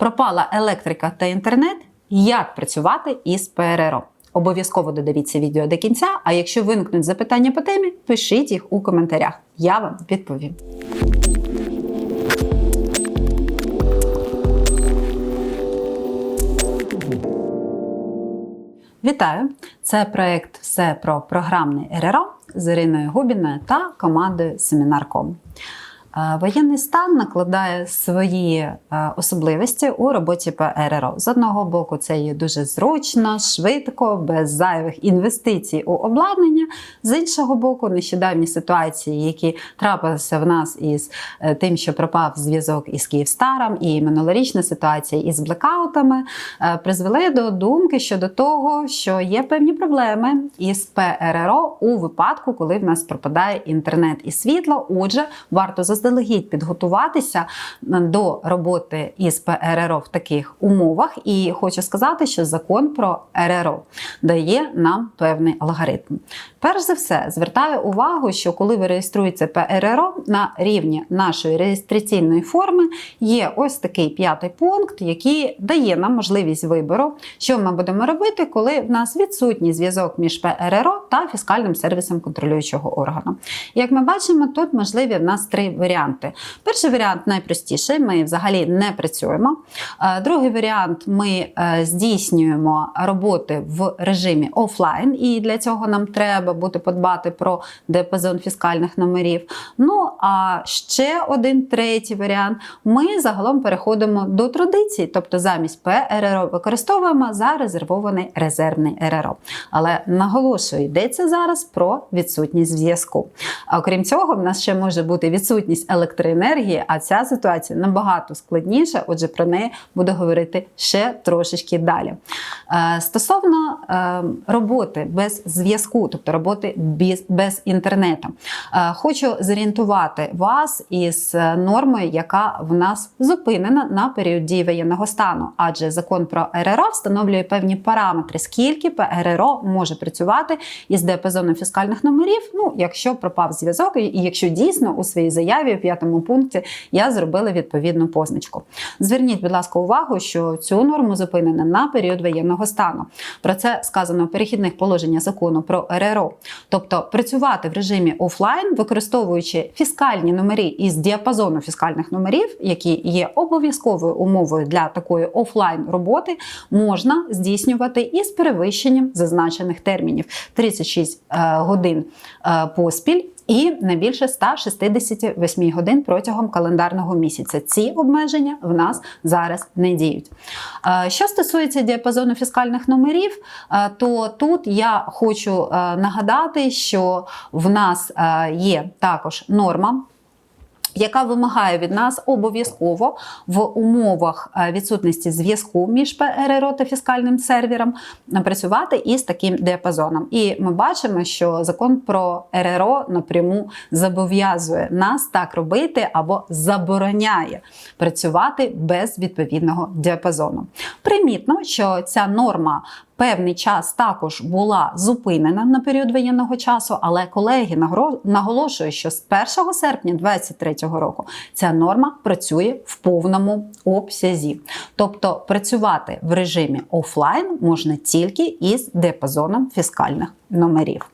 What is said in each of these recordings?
пропала електрика та інтернет. Як працювати із ПРРО? Обов'язково додивіться відео до кінця. А якщо виникнуть запитання по темі, пишіть їх у коментарях. Я вам відповім. Вітаю! Це проект Все про програмний РРО з Іриною Губіною та командою Семінар.ком. Е, Воєнний стан накладає свої е, особливості у роботі по РРО. З одного боку, це є дуже зручно, швидко, без зайвих інвестицій у обладнання. З іншого боку, нещодавні ситуації, які трапилися в нас із е, тим, що пропав зв'язок із Київстаром, і минулорічна ситуація із блекаутами, призвели до думки щодо того, що є певні проблеми із ПРРО у випадку, коли в нас пропадає інтернет і світло. Отже, варто заздалегідь підготуватися до роботи із ПРРО в таких умовах. І хочу сказати, що закон про РРО дає нам певний алгоритм. Перш за все, звертаю увагу, що коли ви реєструєте ПРРО на рівні нашої реєстраційної форми, є ось такий п'ятий пункт, який дає нам можливість вибору, що ми будемо робити, коли в нас відсутній зв'язок між ПРРО та фіскальним сервісом контролюючого органу. Як ми бачимо, тут можливі в нас три варіанти. Перший варіант найпростіший, ми взагалі не працюємо. Е, Другий варіант ми е, здійснюємо роботи в режимі офлайн, і для цього нам треба буде подбати про диапазон фіскальних номерів. Ну а ще один третій варіант: ми загалом переходимо до традицій, тобто замість ПРРО використовуємо зарезервований резервний РРО. Але наголошую, йдеться зараз про відсутність зв'язку. А окрім цього, в нас ще може бути відсутність електроенергії, а ця ситуація набагато складніша. Отже, про неї буду говорити ще трошечки далі. Е, Стосовно е, роботи без зв'язку, тобто роботи без, інтернету, е, хочу зорієнтувати вас із нормою, яка в нас зупинена на період дії воєнного стану, адже закон про РРО встановлює певні параметри, скільки ПРРО може працювати із діапазоном фіскальних номерів, ну якщо пропав зв'язок, і якщо дійсно у своїй заяві в п'ятому пункті я зробила відповідну позначку. Зверніть, будь ласка, увагу, що цю норму зупинено на період воєнного стану. Про це сказано в перехідних положеннях закону про РРО. Тобто працювати в режимі офлайн, використовуючи фіскальні номери із діапазону фіскальних номерів, які є обов'язковою умовою для такої офлайн роботи, можна здійснювати із перевищенням зазначених термінів 36 е, годин е, поспіль і не більше 168 годин протягом календарного місяця. Ці обмеження в нас зараз не діють. Е, Що стосується діапазону фіскальних номерів, е, то тут я хочу е, нагадати, що в нас є також норма яка вимагає від нас обов'язково в умовах е, відсутності зв'язку між ПРРО та фіскальним сервером працювати із таким діапазоном. І ми бачимо, що закон про РРО напряму зобов'язує нас так робити або забороняє працювати без відповідного діапазону. Примітно, що ця норма певний час також була зупинена на період воєнного часу, але колеги наголошують, що з 1 серпня 2023 року ця норма працює в повному обсязі. Тобто працювати в режимі офлайн можна тільки із диапазоном фіскальних номерів.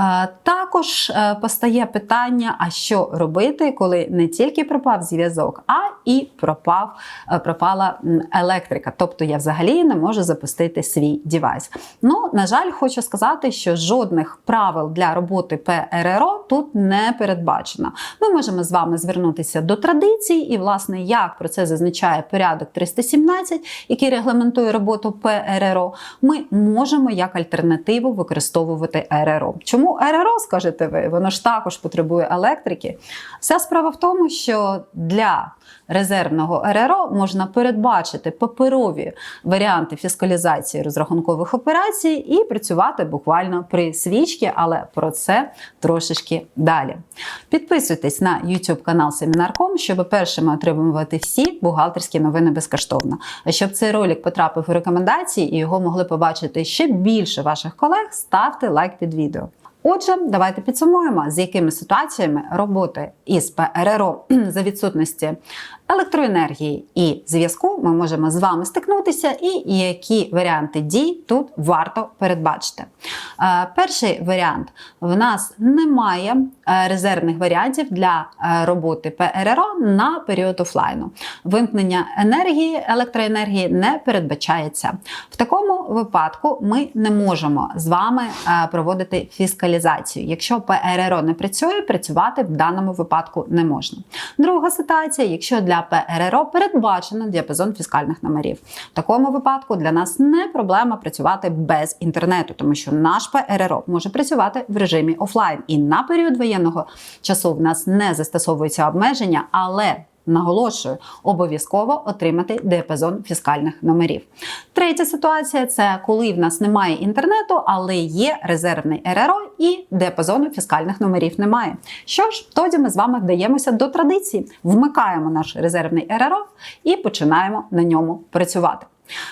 Е, Також е, постає питання: а що робити, коли не тільки пропав зв'язок, а і пропав, е, пропала електрика. Тобто я взагалі не можу запустити свій девайс. Ну, на жаль, хочу сказати, що жодних правил для роботи ПРРО тут не передбачено. Ми можемо з вами звернутися до традицій, і, власне, як про це зазначає порядок 317, який регламентує роботу ПРРО, ми можемо як альтернативу використовувати РРО. Чому РРО, скажете ви? Воно ж також потребує електрики. Вся справа в тому, що для резервного РРО можна передбачити паперові варіанти фіскалізації розрахункових операцій і працювати буквально при свічці, але про це трошечки далі. Підписуйтесь на YouTube канал Семінар.ком, щоб першими отримувати всі бухгалтерські новини безкоштовно. А щоб цей ролик потрапив у рекомендації і його могли побачити ще більше ваших колег, ставте лайк під відео. Отже, давайте підсумуємо, з якими ситуаціями роботи із ПРРО за відсутності електроенергії і зв'язку ми можемо з вами стикнутися, і які варіанти дій тут варто передбачити. Е, Перший варіант: в нас немає е, резервних варіантів для е, роботи ПРРО на період офлайну. Вимкнення енергії, електроенергії не передбачається. В такому випадку ми не можемо з вами проводити фіскалізацію. Якщо ПРРО не працює, працювати в даному випадку не можна. Друга ситуація, якщо для ПРРО передбачено діапазон фіскальних номерів. В такому випадку для нас не проблема працювати без інтернету, тому що наш ПРРО може працювати в режимі офлайн. І на період воєнного часу в нас не застосовуються обмеження, але Наголошую, обов'язково отримати діапазон фіскальних номерів. Третя ситуація це коли в нас немає інтернету, але є резервний РРО і діапазону фіскальних номерів немає. Що ж, тоді ми з вами вдаємося до традиції, вмикаємо наш резервний РРО і починаємо на ньому працювати.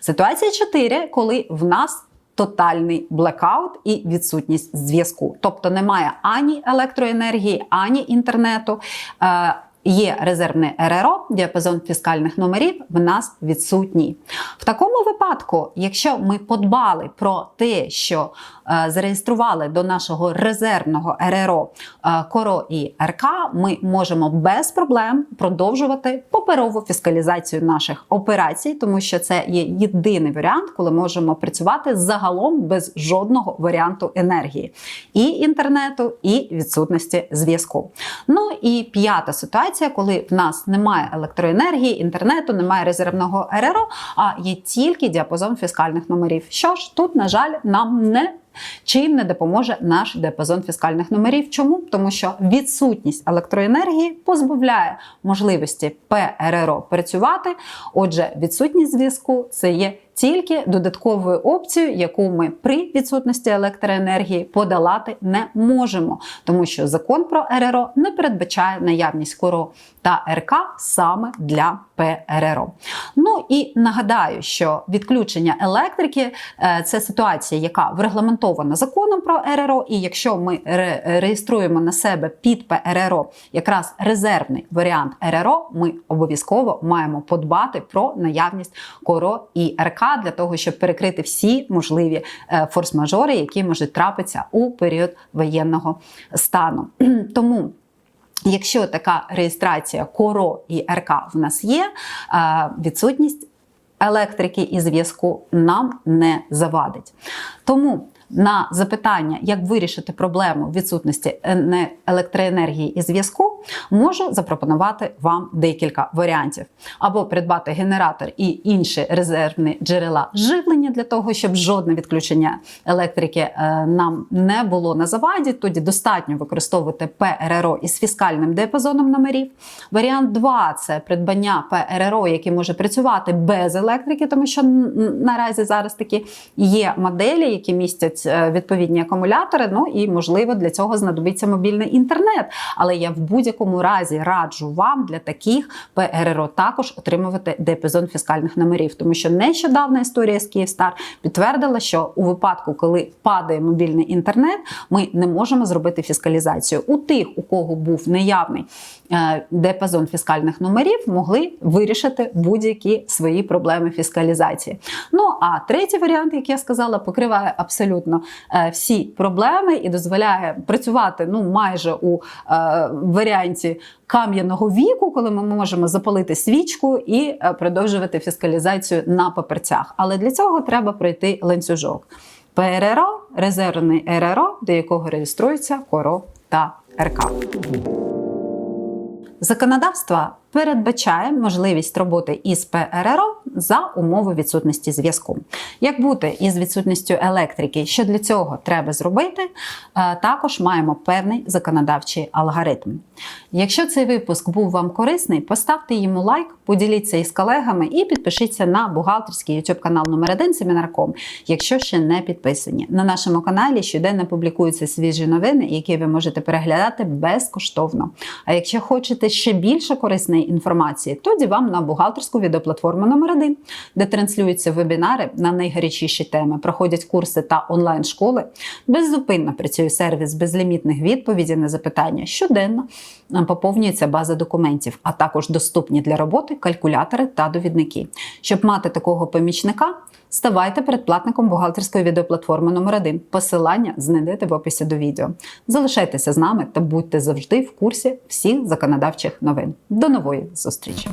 Ситуація 4, коли в нас Тотальний блекаут і відсутність зв'язку, тобто немає ані електроенергії, ані інтернету. Є резервне РРО, діапазон фіскальних номерів в нас відсутній. В такому випадку, якщо ми подбали про те, що зареєстрували до нашого резервного РРО е, КОРО і РК, ми можемо без проблем продовжувати паперову фіскалізацію наших операцій, тому що це є єдиний варіант, коли можемо працювати загалом без жодного варіанту енергії і інтернету, і відсутності зв'язку. Ну і п'ята ситуація коли в нас немає електроенергії, інтернету, немає резервного РРО, а є тільки діапазон фіскальних номерів. Що ж, тут, на жаль, нам не Чим не допоможе наш диапазон фіскальних номерів. Чому? Тому що відсутність електроенергії позбавляє можливості ПРРО працювати. Отже, відсутність зв'язку це є тільки додатковою опцією, яку ми при відсутності електроенергії подолати не можемо, тому що закон про РРО не передбачає наявність КОРО та РК саме для ПРРО. Ну і нагадаю, що відключення електрики е, це ситуація, яка врегламентована законом про РРО, і якщо ми реєструємо на себе під ПРРО якраз резервний варіант РРО, ми обов'язково маємо подбати про наявність КОРО і РК для того, щоб перекрити всі можливі е, форс-мажори, які можуть трапитися у період воєнного стану. Тому. Якщо така реєстрація КОРО і РК в нас є, е, відсутність електрики і зв'язку нам не завадить. Тому на запитання, як вирішити проблему відсутності електроенергії і зв'язку, можу запропонувати вам декілька варіантів: або придбати генератор і інші резервні джерела живлення для того, щоб жодне відключення електрики е, нам не було на заваді. Тоді достатньо використовувати ПРРО із фіскальним діапазоном номерів. Варіант 2 це придбання ПРРО, який може працювати без електрики, тому що наразі зараз такі є моделі, які містять Е, відповідні акумулятори. Ну і можливо для цього знадобиться мобільний інтернет. Але я в будь-якому разі раджу вам для таких ПРРО також отримувати диапазон фіскальних номерів, тому що нещодавна історія з Київстар підтвердила, що у випадку, коли падає мобільний інтернет, ми не можемо зробити фіскалізацію. У тих, у кого був неявний е, диапазон фіскальних номерів, могли вирішити будь-які свої проблеми фіскалізації. Ну а третій варіант, як я сказала, покриває абсолютно абсолютно е, всі проблеми і дозволяє працювати ну майже у е, варіанті кам'яного віку, коли ми можемо запалити свічку і е, продовжувати фіскалізацію на паперцях. Але для цього треба пройти ланцюжок. ПРРО, резервний РРО, до якого реєструється КОРО та РК. Законодавство передбачає можливість роботи із ПРРО за умови відсутності зв'язку. Як бути із відсутністю електрики, що для цього треба зробити, е, також маємо певний законодавчий алгоритм. Якщо цей випуск був вам корисний, поставте йому лайк, поділіться із колегами і підпишіться на бухгалтерський YouTube канал номер 1 Семінарком, якщо ще не підписані. На нашому каналі щоденно публікуються свіжі новини, які ви можете переглядати безкоштовно. А якщо хочете ще більше корисної інформації, тоді вам на бухгалтерську відеоплатформу номер 1 де транслюються вебінари на найгарячіші теми, проходять курси та онлайн-школи. Беззупинно працює сервіс безлімітних відповідей на запитання щоденно. Поповнюється база документів, а також доступні для роботи калькулятори та довідники. Щоб мати такого помічника, ставайте передплатником бухгалтерської відеоплатформи номер 1 Посилання знайдете в описі до відео. Залишайтеся з нами та будьте завжди в курсі всіх законодавчих новин. До нової зустрічі!